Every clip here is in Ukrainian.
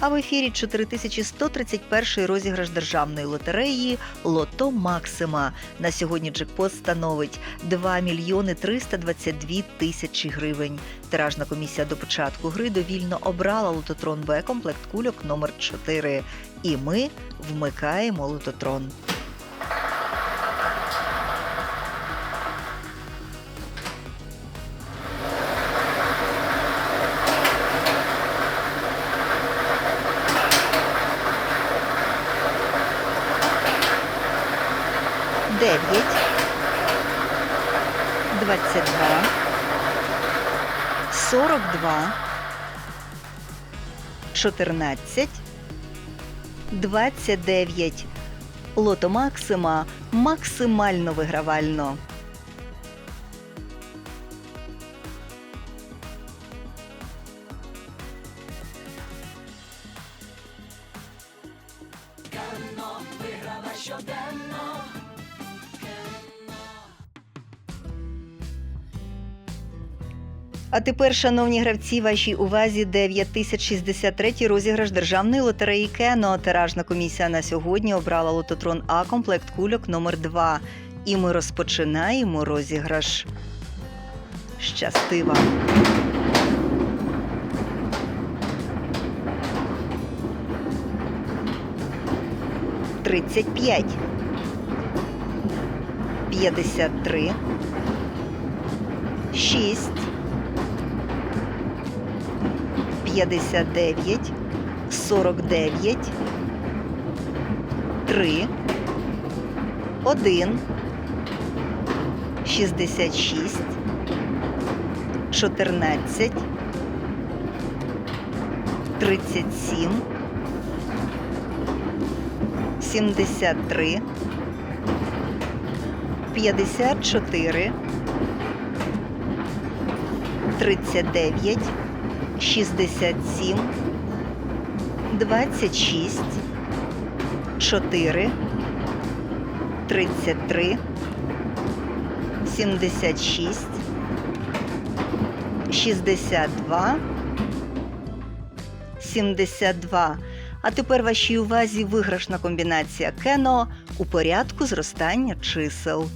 А в ефірі 4131 розіграш державної лотереї Лото Максима. На сьогодні джекпот становить 2 мільйони 322 тисячі гривень. Тиражна комісія до початку гри довільно обрала лототрон Б комплект кульок номер 4 І ми вмикаємо лототрон. Дев'ять, двадцять два, сорок два, чотирнадцять, двадцять дев'ять. Лото Максима максимально вигравально. А тепер, шановні гравці, вашій увазі 9063 розіграш державної лотереї Кено. Тиражна комісія на сьогодні обрала лототрон А комплект кульок номер 2 І ми розпочинаємо розіграш. Щасти вам! Тридцять п'ять. П'ятдесят три. Шість. 59, 49, 3, 1, 66, 14, 37, 73, 54, 39, 67, 26, 4, 33, 76, 62, 72. А тепер вашій увазі виграшна комбінація кено у порядку зростання чисел.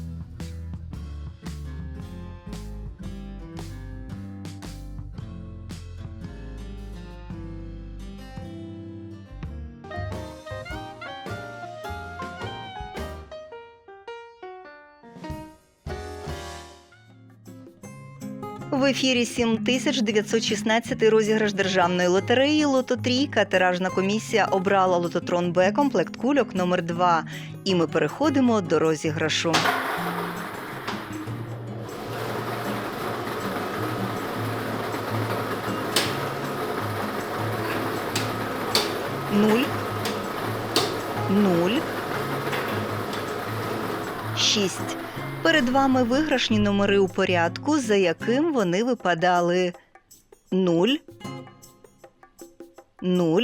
В ефірі 7916 розіграш державної лотереї Лототрійка. Тиражна комісія обрала лототрон Б комплект кульок номер 2 І ми переходимо до розіграшу. Нуль. Нуль. Шість. Перед вами виграшні номери у порядку, за яким вони випадали 0, 0,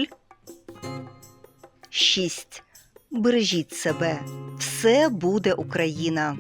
6. Бережіть себе. Все буде Україна.